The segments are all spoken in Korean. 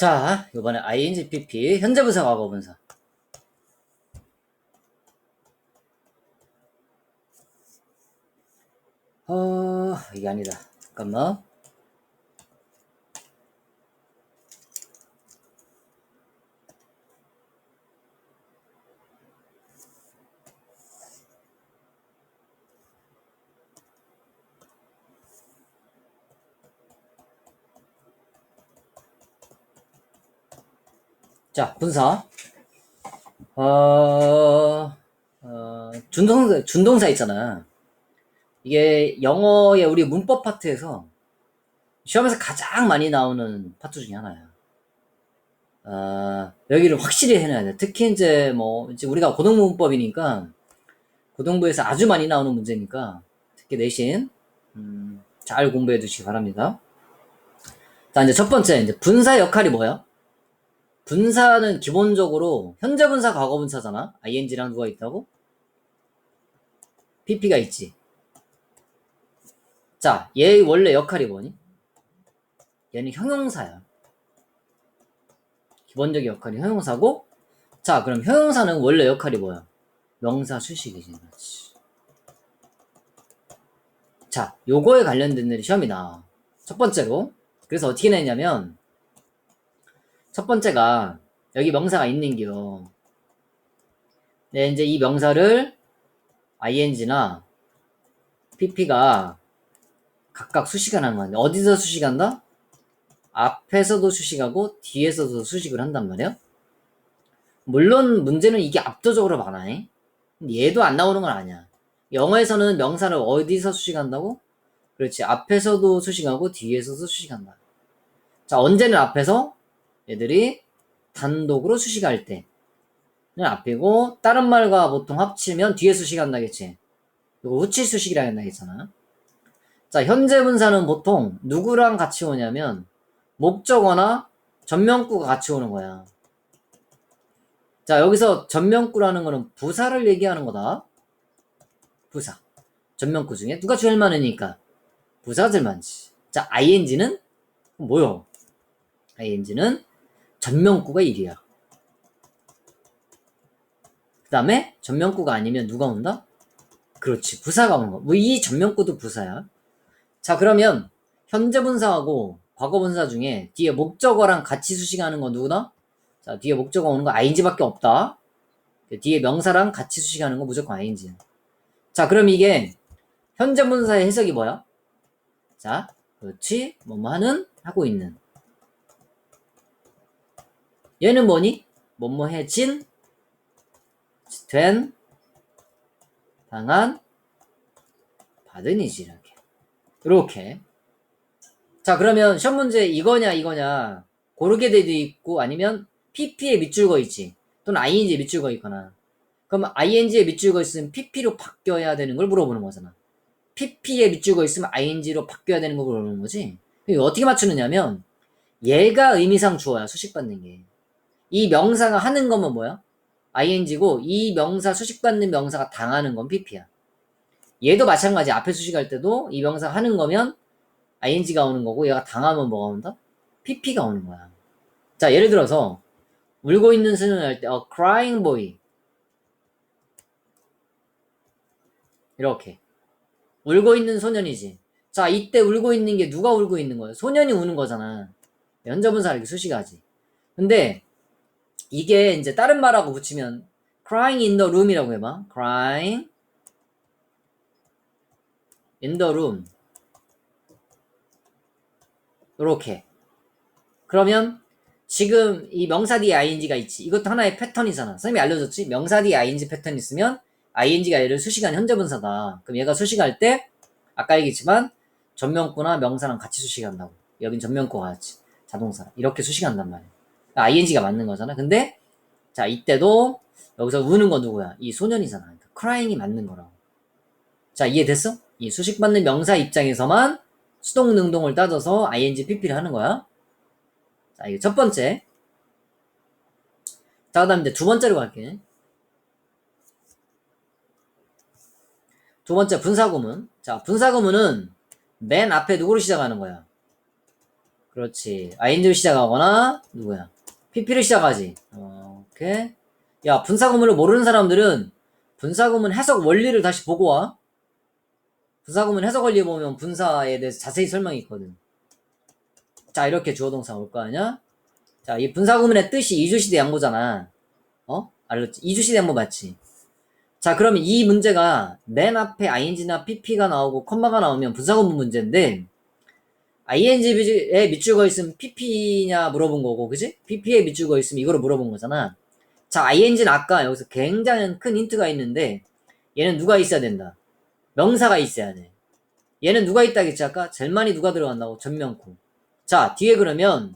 자, 이번에 ing pp 현재 분사 과거 분사. 어, 이게 아니다. 잠깐만. 자, 분사. 어, 어, 준동사, 준동사 있잖아. 이게 영어의 우리 문법 파트에서 시험에서 가장 많이 나오는 파트 중에 하나야. 어, 여기를 확실히 해놔야 돼. 특히 이제 뭐, 이제 우리가 고등문법이니까, 고등부에서 아주 많이 나오는 문제니까, 특히 내신, 음, 잘 공부해 두시기 바랍니다. 자, 이제 첫 번째, 이제 분사 역할이 뭐야? 분사는 기본적으로 현재 분사, 과거 분사잖아. ing랑 누가 있다고? pp가 있지. 자, 얘의 원래 역할이 뭐니? 얘는 형용사야. 기본적인 역할이 형용사고, 자, 그럼 형용사는 원래 역할이 뭐야? 명사 수식이지. 그렇지. 자, 요거에 관련된 일이 시험이 나와. 첫 번째로. 그래서 어떻게 냈냐면, 첫 번째가 여기 명사가 있는겨. 네, 이제 이 명사를 ing나 pp가 각각 수식을 하는 거야. 어디서 수식한다? 앞에서도 수식하고 뒤에서도 수식을 한단 말이야. 물론 문제는 이게 압도적으로 많아. 얘도 안 나오는 건 아니야. 영어에서는 명사를 어디서 수식한다고? 그렇지. 앞에서도 수식하고 뒤에서도 수식한다. 자, 언제는 앞에서 얘들이 단독으로 수식할 때는 앞이고 다른 말과 보통 합치면 뒤에 수식한다겠지. 이거 우치 수식이라 한다겠잖아. 자, 현재 분사는 보통 누구랑 같이 오냐면 목적어나 전명구가 같이 오는 거야. 자, 여기서 전명구라는 거는 부사를 얘기하는 거다. 부사. 전명구 중에 누가 제일 많으니까 제일 많지. 자, ing는 뭐요? ing는 전명구가 1이야. 그 다음에 전명구가 아니면 누가 온다? 그렇지. 부사가 오는 거. 뭐 이 전명구도 부사야. 자, 그러면 현재 분사하고 과거 분사 중에 뒤에 목적어랑 같이 수식하는 건 누구다? 자, 뒤에 목적어 오는 거 ing밖에 없다. 뒤에 명사랑 같이 수식하는 거 무조건 ing. 자, 그럼 이게 현재 분사의 해석이 뭐야? 자, 그렇지. 뭐뭐 하는 하고 있는. 얘는 뭐니? 뭐뭐 해진? 된? 당한? 받은이지 이렇게. 이렇게. 자 그러면 시험 문제 이거냐 이거냐. 고르게 돼도 있고 아니면 pp에 밑줄 거 있지. 또는 ing에 밑줄 거 있거나. 그럼 ing에 밑줄 거 있으면 pp로 바뀌어야 되는 걸 물어보는 거잖아. pp에 밑줄 거 있으면 ing로 바뀌어야 되는 걸 물어보는 거지. 어떻게 맞추느냐면 얘가 의미상 주어야 수식 받는 게 이 명사가 하는 거면 뭐야? ing고 이 명사 수식받는 명사가 당하는 건 pp야. 얘도 마찬가지 앞에 수식할 때도 이 명사가 하는 거면 ing가 오는 거고 얘가 당하면 뭐가 온다? pp가 오는 거야. 자 예를 들어서 울고 있는 소년을 할때 a crying boy 이렇게 울고 있는 소년이지. 자 이때 울고 있는 게 누가 울고 있는 거야? 소년이 우는 거잖아. 연접분사 이렇게 수식하지. 근데 이게 이제 다른 말하고 붙이면 crying in the room이라고 해봐. crying in the room. 이렇게. 그러면 지금 이 명사 뒤에 ing가 있지. 이것도 하나의 패턴이잖아. 선생님이 알려줬지? 명사 뒤에 ing 패턴 있으면 ing가 얘를 수식한 현재분사다. 그럼 얘가 수식할 때 아까 얘기했지만 전명구나 명사랑 같이 수식한다고. 여긴 전명구가 같이 자동사 이렇게 수식한단 말이야. Ing가 맞는 거잖아. 근데 자 이때도 여기서 우는 건 누구야? 이 소년이잖아. 그러니까 crying이 맞는 거라고. 자 이해됐어? 이 수식받는 명사 입장에서만 수동 능동을 따져서 ing pp를 하는 거야. 자 이게 첫 번째. 자 그다음 이제 두 번째로 갈게. 두 번째 분사구문. 자 분사구문은 맨 앞에 누구로 시작하는 거야? 그렇지. ing로 시작하거나 누구야? Pp를 시작하지. 어, 오케이. 야 분사 구문을 모르는 사람들은 분사 구문 해석 원리를 다시 보고 와. 분사 구문 해석 원리 보면 분사에 대해서 자세히 설명이 있거든. 자 이렇게 주어 동사 올 거 아니야? 자 이 분사 구문의 뜻이 이주시대 양보잖아. 어? 알았지? 이주시대 양보 맞지? 자 그러면 이 문제가 맨 앞에 ing나 pp가 나오고 컴마가 나오면 분사 구문 문제인데 ing에 밑줄 거 있으면 pp냐 물어본 거고 그지? pp에 밑줄 거 있으면 이거를 물어본 거잖아 자 ing는 아까 여기서 굉장히 큰 힌트가 있는데 얘는 누가 있어야 된다 명사가 있어야 돼 얘는 누가 있다겠지 아까? 제일 많이 누가 들어간다고? 전명구 자 뒤에 그러면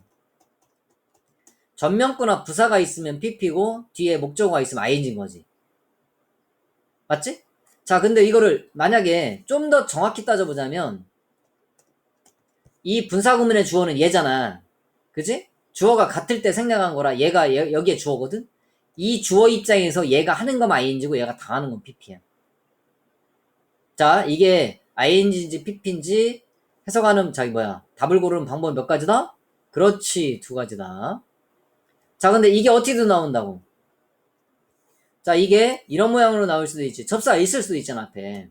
전명구나 부사가 있으면 pp고 뒤에 목적어가 있으면 ing인 거지 맞지? 자 근데 이거를 만약에 좀 더 정확히 따져보자면 이 분사구문의 주어는 얘잖아. 그지? 주어가 같을 때 생략한 거라 얘가 얘- 여기에 주어거든? 이 주어 입장에서 얘가 하는 건 ing고 얘가 당하는 건 pp야. 자, 이게 ing인지 pp인지 해석하는 자기 뭐야? 답을 고르는 방법은 몇 가지다? 그렇지, 두 가지다. 자, 근데 이게 어떻게 나온다고? 자, 이게 이런 모양으로 나올 수도 있지. 접사가 있을 수도 있잖아, 앞에.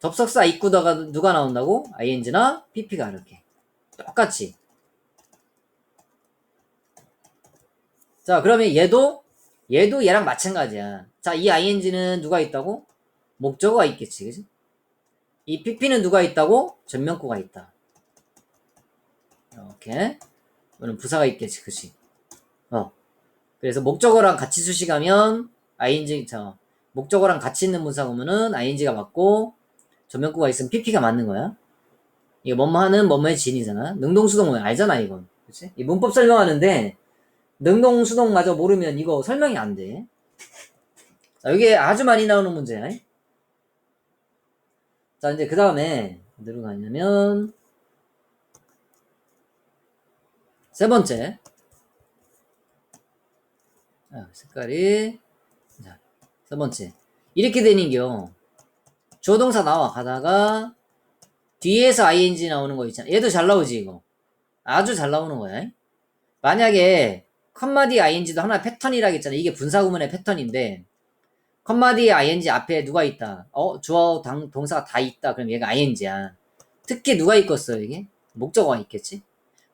접속사 입구다가 누가 나온다고? ing나 pp가 이렇게 똑같이 자 그러면 얘도 얘도 얘랑 마찬가지야 자 이 ing는 누가 있다고? 목적어가 있겠지 그지? 이 pp는 누가 있다고? 전명구가 있다 이렇게 이거는 부사가 있겠지 그지? 어 그래서 목적어랑 같이 수식하면 ing 자 목적어랑 같이 있는 문사구문은 ing가 맞고 전명구가 있으면 pp가 맞는 거야. 이거 뭐뭐 하는 뭐뭐의 진이잖아. 능동수동 뭐 알잖아 이건. 그치? 이 문법 설명하는데 능동수동마저 모르면 이거 설명이 안 돼. 자, 이게 아주 많이 나오는 문제야. 자, 이제 그 다음에 어디로 가냐면 세 번째. 아, 색깔이 자, 세 번째. 이렇게 되는겨. 조동사 나와 가다가 뒤에서 ing 나오는 거 있잖아. 얘도 잘 나오지 이거. 아주 잘 나오는 거야. 만약에 컴마디 ing도 하나의 패턴이라겠잖아. 이게 분사구문의 패턴인데 컴마디 ing 앞에 누가 있다. 어 주어 당, 동사가 다 있다. 그럼 얘가 ing야. 특히 누가 있겠어 이게? 목적어가 있겠지.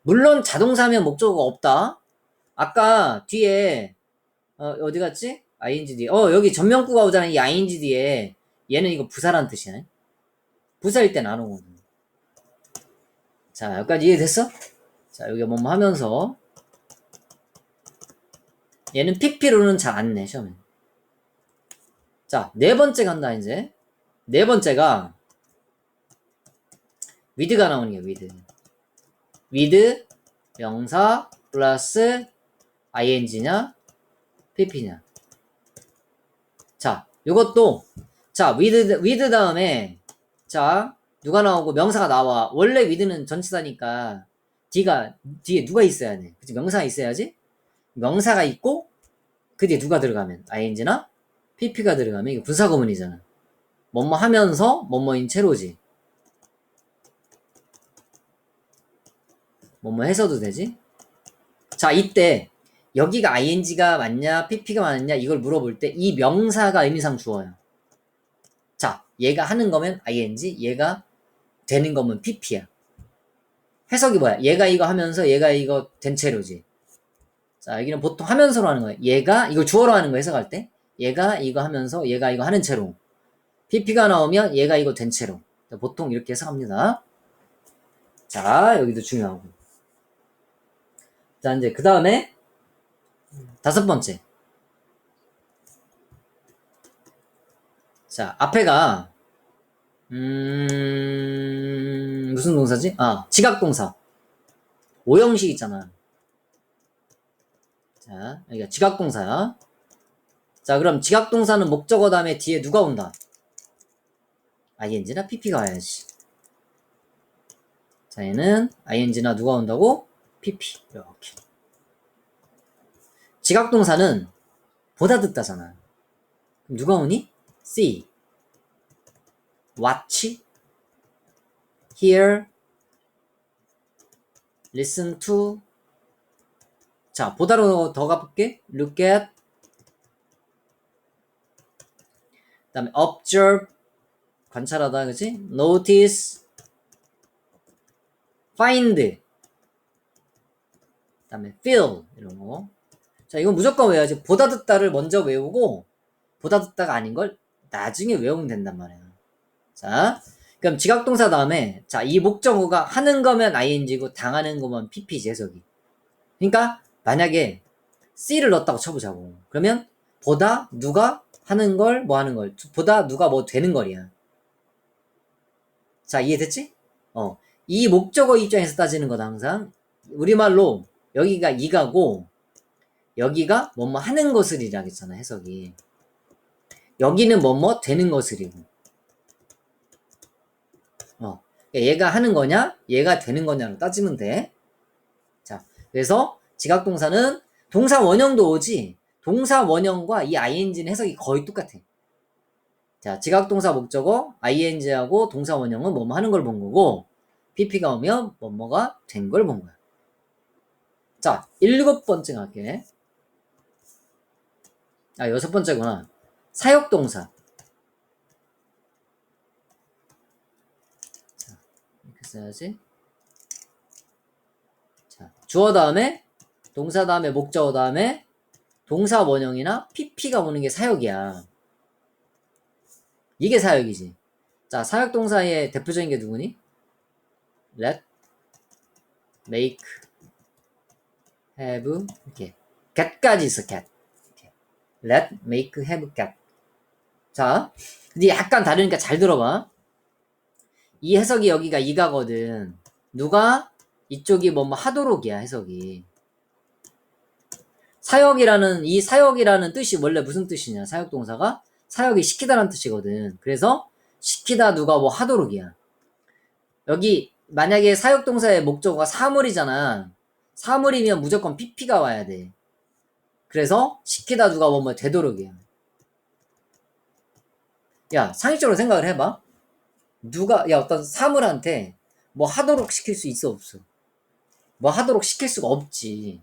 물론 자동사면 목적어가 없다. 아까 뒤에 어, 어디 갔지? ing 뒤에 어 여기 전명구가 오잖아. 이 ing 뒤에 얘는 이거 부사란 뜻이야. 부사일 때 나누고. 자, 여기까지 이해됐어? 자, 여기 뭐뭐 하면서. 얘는 픽피로는 잘 안 내, 시험에. 자, 네 번째 간다, 이제. 네 번째가, 위드가 나오는 게 위드. 위드, 명사, 플러스, ing냐, pp냐. 자, 요것도 자, with, 다음에, 자, 누가 나오고 명사가 나와. 원래 with는 전치사니까, 뒤가, 뒤에 누가 있어야 돼. 그치? 명사가 있어야지? 명사가 있고, 그 뒤에 누가 들어가면, ing나 pp가 들어가면, 이거 분사구문이잖아. 뭐뭐 하면서, 뭐뭐인 채로지. 뭐뭐 해서도 되지? 자, 이때, 여기가 ing가 맞냐, pp가 맞냐, 이걸 물어볼 때, 이 명사가 의미상 주어요. 자, 얘가 하는 거면 ing, 얘가 되는 거면 pp야. 해석이 뭐야? 얘가 이거 하면서 얘가 이거 된 채로지. 자, 여기는 보통 하면서로 하는 거야. 얘가 이거 주어로 하는 거 해석할 때 얘가 이거 하면서 얘가 이거 하는 채로. pp가 나오면 얘가 이거 된 채로. 자, 보통 이렇게 해석합니다. 자, 여기도 중요하고. 자, 이제 그 다음에 다섯 번째. 자, 앞에가, 음, 무슨 동사지? 아, 지각동사. 오형식 있잖아. 자, 여기가 지각동사야. 자, 그럼 지각동사는 목적어 다음에 뒤에 누가 온다? ing나 pp가 와야지. 자, 얘는 ing나 누가 온다고? pp. 이렇게. 지각동사는 보다 듣다잖아. 그럼 누가 오니? See, watch, hear, listen to. 자 보다로 더 가볼게. Look at. 그 다음에 observe. 관찰하다 그치? Notice. Find. 그 다음에 feel 이런 거. 자, 이건 무조건 외워야지. 보다 듣다를 먼저 외우고, 보다 듣다가 아닌 걸 나중에 외우면 된단 말이야. 자, 그럼 지각동사 다음에, 자, 이 목적어가 하는 거면 ing고 당하는 거면 pp지, 해석이. 그러니까, 만약에 C를 넣었다고 쳐보자고. 그러면, 보다 누가 하는 걸 뭐 하는 걸, 보다 누가 뭐 되는 거리야. 자, 이해됐지? 어. 이 목적어 입장에서 따지는 거다, 항상. 우리말로, 여기가 이가고, 여기가 뭐뭐 하는 것을이라 했잖아 해석이 여기는 뭐뭐 되는 것을이고 어 얘가 하는 거냐? 얘가 되는 거냐로 따지면 돼 자 그래서 지각동사는 동사 원형도 오지. 동사 원형과 이 ing는 해석이 거의 똑같아. 자 지각동사 목적어 ing하고 동사 원형은 뭐뭐 하는 걸 본 거고 pp가 오면 뭐뭐가 된 걸 본 거야. 자 일곱 번째 갈게. 아, 여섯 번째구나. 사역동사. 자, 이렇게 써야지. 자, 주어 다음에, 동사 다음에, 목적어 다음에, 동사 원형이나 pp가 오는 게 사역이야. 이게 사역이지. 자, 사역동사의 대표적인 게 누구니? let, make, have, 이렇게. get까지 있어, get. let, make, have, get. 자, 근데 약간 다르니까 잘 들어봐. 이 해석이 여기가 이가거든. 누가 이쪽이 뭐, 뭐 하도록이야 해석이. 사역이라는 이 사역이라는 뜻이 원래 무슨 뜻이냐? 사역 동사가 사역이 시키다라는 뜻이거든. 그래서 시키다 누가 뭐 하도록이야. 여기 만약에 사역 동사의 목적어가 사물이잖아. 사물이면 무조건 pp가 와야 돼. 그래서 시키다 누가 보면 되도록이야. 야, 상식적으로 생각을 해봐. 누가, 야, 어떤 사물한테 뭐 하도록 시킬 수 있어, 없어? 뭐 하도록 시킬 수가 없지.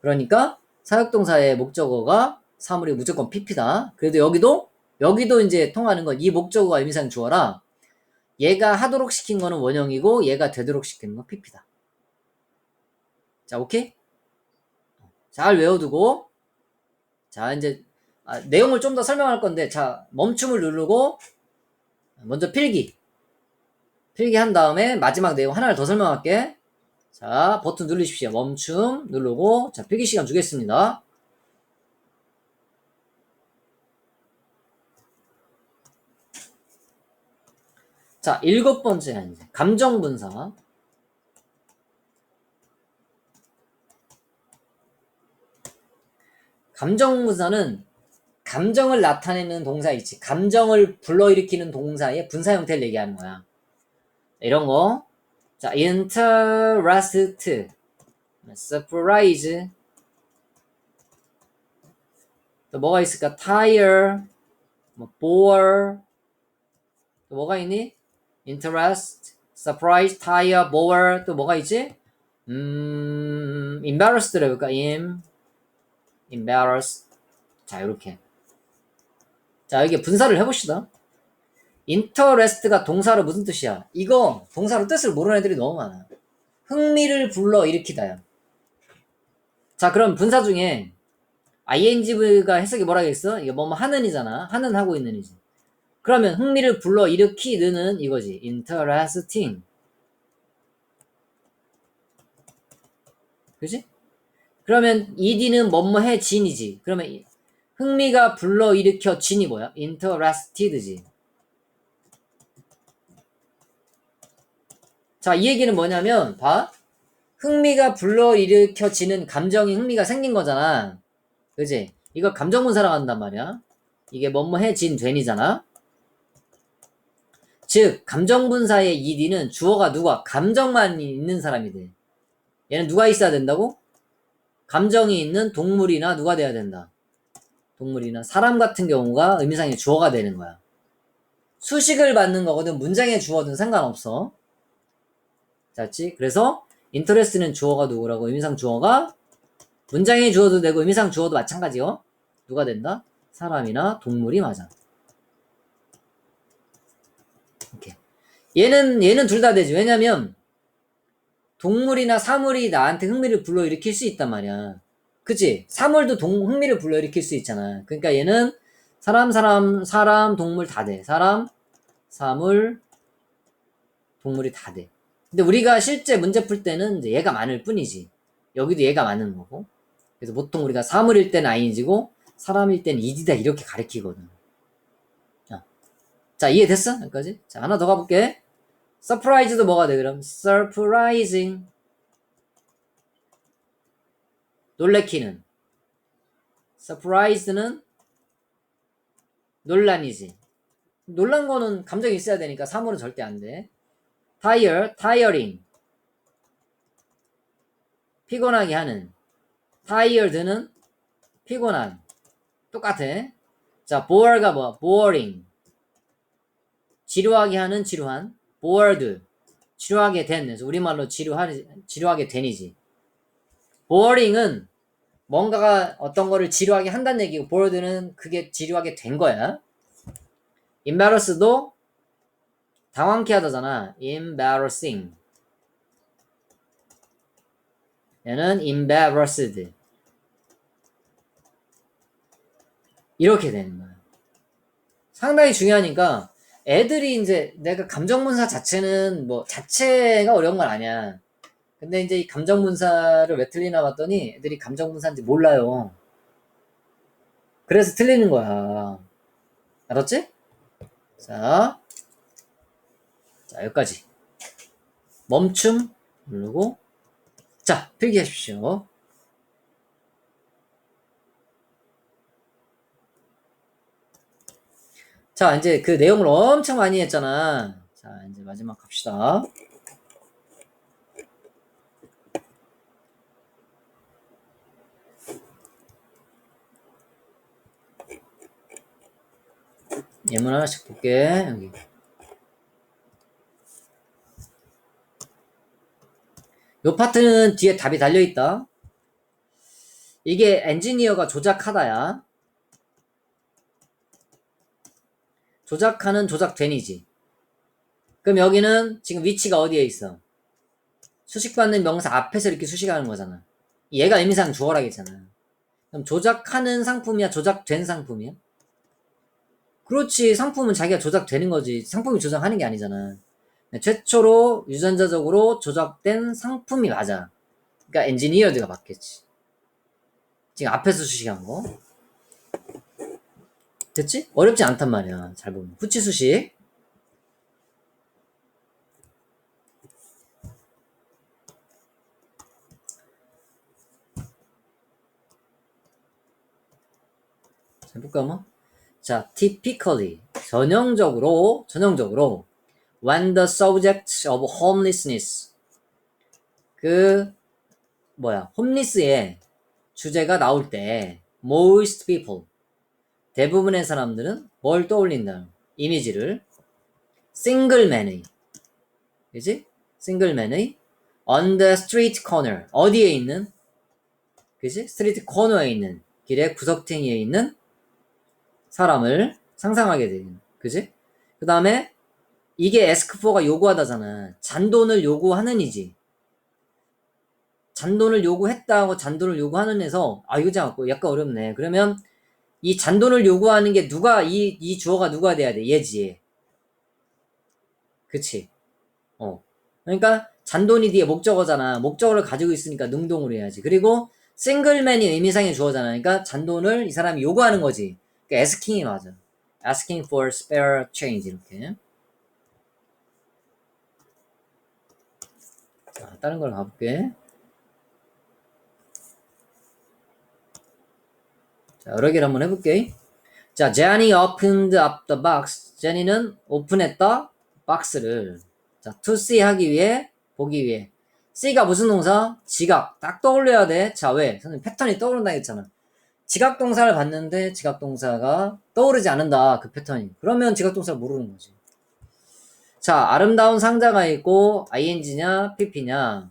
그러니까 사역동사의 목적어가 사물이 무조건 PP다. 그래도 여기도, 여기도 이제 통하는 건 이 목적어가 의미상 주어라. 얘가 하도록 시킨 거는 원형이고 얘가 되도록 시키는 건 PP다. 자, 오케이? 잘 외워두고 자, 이제 아, 내용을 좀 더 설명할 건데, 자, 멈춤을 누르고 먼저 필기. 필기 한 다음에 마지막 내용 하나를 더 설명할게. 자, 버튼 누르십시오. 멈춤 누르고, 자, 필기 시간 주겠습니다. 자, 일곱 번째, 감정 분석. 감정 분사는 감정을 나타내는 동사 있지. 감정을 불러일으키는 동사의 분사 형태를 얘기하는 거야. 이런 거. 자, interest, surprise. 또 뭐가 있을까? tire, 뭐 bore. 또 뭐가 있니? interest, surprise, tire, bore. 또 뭐가 있지? 음, embarrassed를 해볼까? em, embarrassed. 자, 이렇게. 자, 여기 분사를 해봅시다. interest가 동사로 무슨 뜻이야? 이거 동사로 뜻을 모르는 애들이 너무 많아. 흥미를 불러 일으키다야. 자, 그럼 분사 중에 ing가 해석이 뭐라겠어? 이게 뭐뭐 하는이잖아. 하는 하고 있는 이지. 그러면 흥미를 불러 일으키는 이거지. interesting. 그지? 그러면 ed는 뭐뭐 해 진이지. 그러면 흥미가 불러일으켜 진이 뭐야? interested지. 자, 이 얘기는 뭐냐면 봐. 흥미가 불러일으켜지는 감정이 흥미가 생긴 거잖아. 그지? 이걸 감정문사라고 한단 말이야. 이게 뭐뭐해진 된이잖아. 즉, 감정분사의 ed는 주어가 누가? 감정만 있는 사람이 돼. 얘는 누가 있어야 된다고? 감정이 있는 동물이나 누가 돼야 된다. 동물이나 사람 같은 경우가 의미상의 주어가 되는 거야. 수식을 받는 거거든 문장의 주어든 상관없어. 잤지? 그래서 interest는 주어가 누구라고? 의미상 주어가 문장의 주어도 되고 의미상 주어도 마찬가지요. 누가 된다? 사람이나 동물이 맞아. 이렇게. 얘는 얘는 둘 다 되지. 왜냐면 동물이나 사물이 나한테 흥미를 불러일으킬 수 있단 말이야. 그치? 사물도 동, 흥미를 불러일으킬 수 있잖아. 그러니까 얘는 사람, 사람, 사람, 동물 다 돼. 사람, 사물, 동물이 다 돼. 근데 우리가 실제 문제 풀 때는 이제 얘가 많을 뿐이지. 여기도 얘가 많은 거고. 그래서 보통 우리가 사물일 때는 ing고 사람일 때는 is다 이렇게 가리키거든. 자, 자 이해됐어? 여기까지? 자, 하나 더 가볼게. surprise도 뭐가 돼, 그럼? surprising. 놀래키는. surprise는 논란이지. 놀란 거는 감정이 있어야 되니까 사물은 절대 안 돼. tire, tiring. 피곤하게 하는. tired는 피곤한. 똑같아. 자, bore가 뭐야? boring. 지루하게 하는 지루한. bored. 지루하게 된. 그래서 우리말로 지루하지, 지루하게 된이지. boring은 뭔가가 어떤 거를 지루하게 한다는 얘기고, bored는 그게 지루하게 된 거야. embarrassed도 당황케 하다잖아. embarrassing. 얘는 embarrassed. 이렇게 되는 거야. 상당히 중요하니까 애들이 이제 내가 감정문사 자체는 뭐 자체가 어려운 건 아니야. 근데 이제 이 감정문사를 왜 틀리나 봤더니 애들이 감정문사인지 몰라요. 그래서 틀리는 거야. 알았지? 자, 자 여기까지. 멈춤 누르고 자 필기하십시오. 자, 이제 그 내용을 엄청 많이 했잖아. 자, 이제 마지막 갑시다. 예문 하나씩 볼게. 여기. 요 파트는 뒤에 답이 달려있다. 이게 엔지니어가 조작하다야. 조작하는 조작된이지. 그럼 여기는 지금 위치가 어디에 있어? 수식받는 명사 앞에서 이렇게 수식하는 거잖아. 얘가 의미상 주어라겠잖아. 그럼 조작하는 상품이야? 조작된 상품이야? 그렇지. 상품은 자기가 조작되는 거지. 상품이 조작하는 게 아니잖아. 최초로 유전자적으로 조작된 상품이 맞아. 그러니까 엔지니어드가 맞겠지. 지금 앞에서 수식한 거. 됐지? 어렵지 않단 말이야. 잘 보면. 후치 수식. 자, 해볼까, 뭐? 자, typically. 전형적으로, 전형적으로. When the subject of homelessness. 그, 뭐야, 홈리스의 주제가 나올 때, most people. 대부분의 사람들은 뭘 떠올린다? 이미지를 싱글맨의 그지? 싱글맨의 on the street corner 어디에 있는 그지? 코너에 있는 길의 구석탱이에 있는 사람을 상상하게 되는 그지? 그 다음에 이게 에스크포가 요구하다잖아 잔돈을 요구하는 이지 잔돈을 요구했다고 잔돈을 요구하는 에서 아 이거 약간 어렵네 그러면 이 잔돈을 요구하는 게 누가 이, 이 주어가 누가 돼야 돼? 얘지. 그치? 어. 그러니까 잔돈이 뒤에 목적어잖아. 목적어를 가지고 있으니까 능동으로 해야지. 그리고 싱글맨이 의미상의 주어잖아. 그러니까 잔돈을 이 사람이 요구하는 거지. 그러니까 asking이 맞아. asking for spare change 이렇게. 자, 다른 걸 가볼게. 자, 여러 개를 한번 해볼게. 자, Jenny opened up the box. 제니는 오픈했다 박스를. 자, to see 하기 위해, 보기 위해. see가 무슨 동사? 지각. 딱 떠올려야 돼. 자, 왜? 선생님 패턴이 떠오른다 했잖아. 지각 동사를 봤는데 지각 동사가 떠오르지 않는다. 그 패턴이. 그러면 지각 동사를 모르는 거지. 자, 아름다운 상자가 있고 ing냐 pp냐.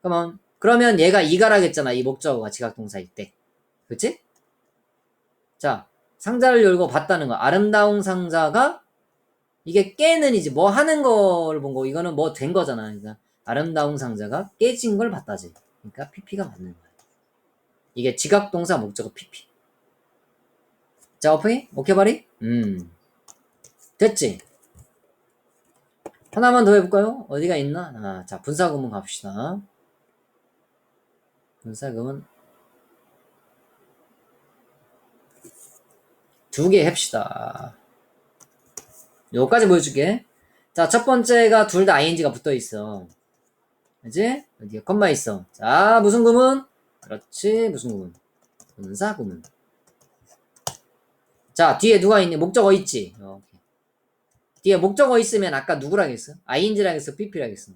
그러면 그러면 얘가 이가라겠잖아. 이 목적어가 지각동사일 때. 그치? 자, 상자를 열고 봤다는 거. 아름다운 상자가 이게 깨는 이제 뭐 하는 걸 본 거. 이거는 뭐 된 거잖아. 그러니까 아름다운 상자가 깨진 걸 봤다지. 그러니까 PP가 맞는 거야. 이게 지각동사 목적어 PP. 자, 오케이? 오케이, 바리? 음. 됐지? 하나만 더 해볼까요? 어디가 있나? 아, 자, 분사구문 갑시다. 분사구문 두 개 합시다. 요까지 보여줄게. 자, 첫 번째가 둘 다 ing가 붙어 있어. 그지? 어디에 컴마 있어. 자, 무슨 구문? 그렇지, 무슨 구문? 분사 구문. 자, 뒤에 누가 있니? 목적어 있지? 어, 오케이. 뒤에 목적어 있으면 아까 누구랑 했어? ing랑 했어? pp랑 했어?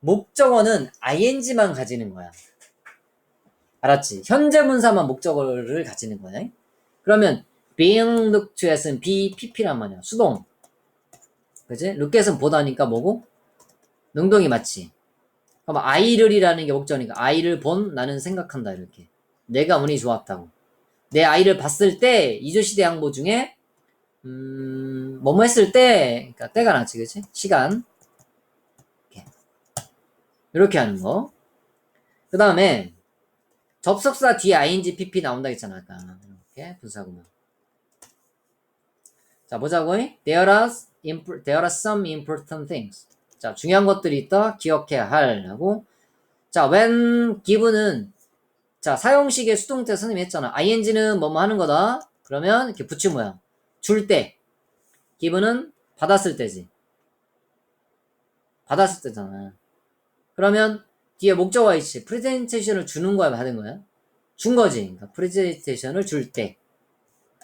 목적어는 ing만 가지는 거야. 알았지? 현재 분사만 목적어를 가지는 거야. 그러면 being looked to as은 be, pp란 말이야. 수동. 그지? look at은 보다니까 뭐고? 능동이 맞지? 그럼 아이를이라는 게 목적어니까 아이를 본 나는 생각한다 이렇게. 내가 운이 좋았다고. 내 아이를 봤을 때 이조시대 양보 중에 음, 뭐뭐 했을 때, 그러니까 때가 나지, 그치? 시간. 이렇게. 이렇게 하는 거. 그 다음에, 접속사 뒤에 ing, pp 나온다 했잖아, 아까. 이렇게, 분사구문. 자, 보자고. There are, there are some important things. 자, 중요한 것들이 있다. 기억해야 할. 하고. 자, when given은, 자, 사용식의 수동태 선생님이 했잖아. ing는 뭐뭐 하는 거다. 그러면 이렇게 붙이 모양. 줄 때. 기분은 받았을 때지. 받았을 때잖아. 그러면 뒤에 목적어가 있지. 프레젠테이션을 주는 거야, 받은 거야? 준 거지. 그러니까 프레젠테이션을 줄 때.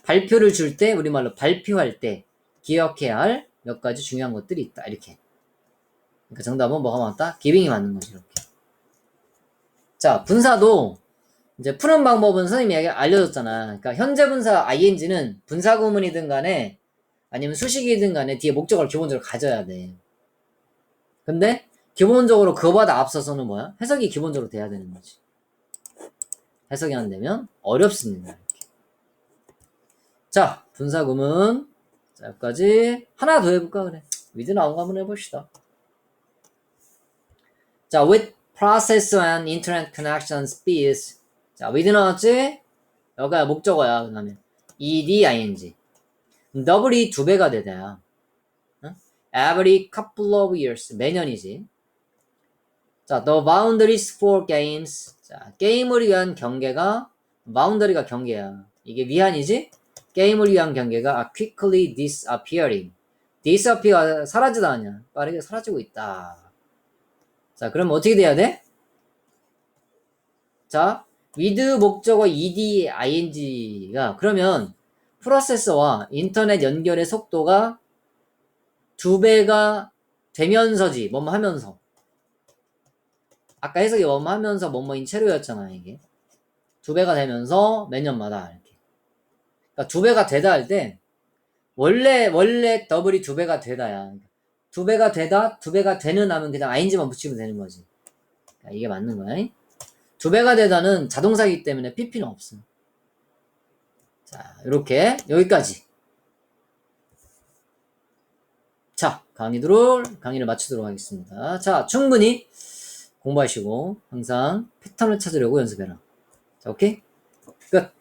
발표를 줄 때, 우리말로 발표할 때 기억해야 할 몇 가지 중요한 것들이 있다. 이렇게. 그러니까 정답은 뭐가 맞다? 기빙이 맞는 거지, 이렇게. 자, 분사도 이제 푸는 방법은 선생님이 알려줬잖아. 그러니까 현재 분사 ing는 분사 구문이든 간에 아니면 수식이든 간에 뒤에 목적어를 기본적으로 가져야 돼. 근데 기본적으로 그거보다 앞서서는 뭐야? 해석이 기본적으로 돼야 되는 거지. 해석이 안 되면 어렵습니다. 이렇게. 자, 분사 구문. 자, 여기까지 하나 더 해볼까 그래. 위드 나온 거 한번 해봅시다. 자, with process and internet connection speeds 자, with 나왔지? 여기가 목적어야, 그 다음에. ed, ing. 더블이 두 배가 되다야. 응? Every couple of years. 매년이지. 자, the boundaries for games. 자, 게임을 위한 경계가, boundary가 경계야. 이게 위한이지? 게임을 위한 경계가 are quickly disappearing. disappear가 사라지다 아니야. 빠르게 사라지고 있다. 자, 그럼 어떻게 돼야 돼? 자, with 목적어 ed ing가 그러면 프로세서와 인터넷 연결의 속도가 두 배가 되면서지 뭐뭐 하면서. 아까 해석이 뭐뭐 하면서 뭐뭐인 채로였잖아 이게. 두 배가 되면서 매년마다 이렇게. 그러니까 두 배가 되다 할 때 원래 원래 더블이 두 배가 되다야 두 배가 되다 두 배가 되는 하면 그냥 ing만 붙이면 되는 거지 그러니까 이게 맞는 거야 두 배가 되다는 자동사이기 때문에 PP는 없어. 자, 이렇게 여기까지. 자, 강의들을 강의를 마치도록 하겠습니다. 자, 충분히 공부하시고 항상 패턴을 찾으려고 연습해라. 자, 오케이? 끝.